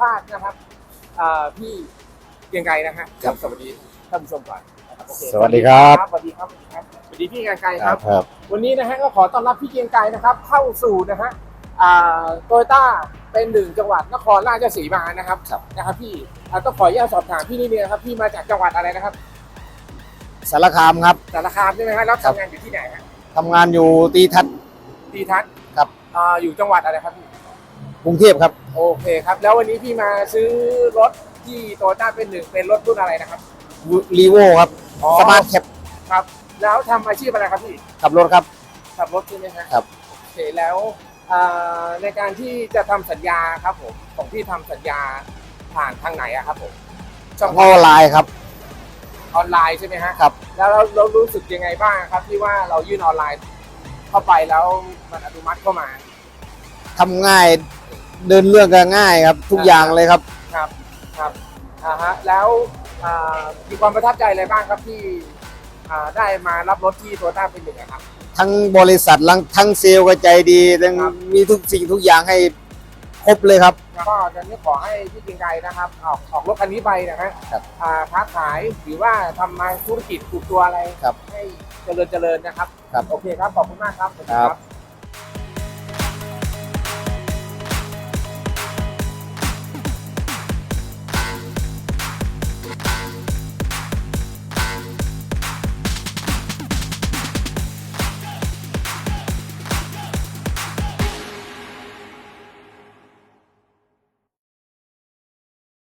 ภาษณ์นะครับอ่าพี่เกรียงไกรนะฮะครับ สวัสดีท่านผู้ชมก่อนนะครับโอเคสวัสดีครับสวัสดีครับสวัสดีครับสวัสดีพี่เกรียงไกรคครัรับ บครับ วันนี้นะฮะก็ขอต้อนรับพี่เกรียงไกรนะครับ เข้าสู่นะฮะโตโยต้าเป็นหนึ่งจังหวัดนครราชสีมานะครับครับ นะครับพี่อ่าต้องขออนุญาตสอบถามพี่นิดนึงนะครับพี่มาจากจังหวัดอะไรนะครับสารคามครับสารคามใช่ไหมครับแล้วครับทำงานอยู่ที่ไหนครับทำงานอยู่ตีทัศน์ทีทัศน์ครับ อ่าอยู่จังหวัดอะไรครับพี่ กรุงเทพครับ โอเคครับ แล้ววันนี้พี่มาซื้อรถที่โตโยต้าเป็นหนึ่งเป็นรถรุ่นอะไรนะครับ รีโวครับอ๋อ สมาร์ทแคปครับ แล้วทำอาชีพอะไรครับพี่ขับรถครับ ขับรถใช่ไหมฮะครับ โอเคแล้วอ่าในการที่จะทำสัญญาครับผมของพี่ทำสัญญาผ่านทางไหนอะครับผมช่องออนไลน์ครับ ออนไลน์ใช่ไหมฮะครับ แล้วเราเรารู้สึกยังไงบ้างครับ ที่ว่าเรายื่นออนไลน์เข้าไปแล้วมันอนุมัติเข้ามา ทำง่าย เดินเรื่องก็ง่ายครับ ทุกอย่างเลยครับ ครับครับอ่าฮะแล้วอ่ามีความประทับใจอะไรบ้างครับที่อ่าได้มารับรถที่โตโยต้าเป็นหนึ่งอะครับ ทั้งบริษัทลังทั้งเซลล์ก็ใจดีทั้งครับ มีทุกสิ่งทุกอย่างให้ครบเลยครับแล้วก็ตอนนี้ขอให้พี่เกรียงไกรนะครับออกออกรถคันนี้ไปนะฮะครับอ่าค้าขายหรือว่าทำมาธุรกิจปลูกตัวอะไร ครับให้เจริญเจริญนะครับ ครับโอเคครับขอบคุณมากครับสวัสดีครับครับ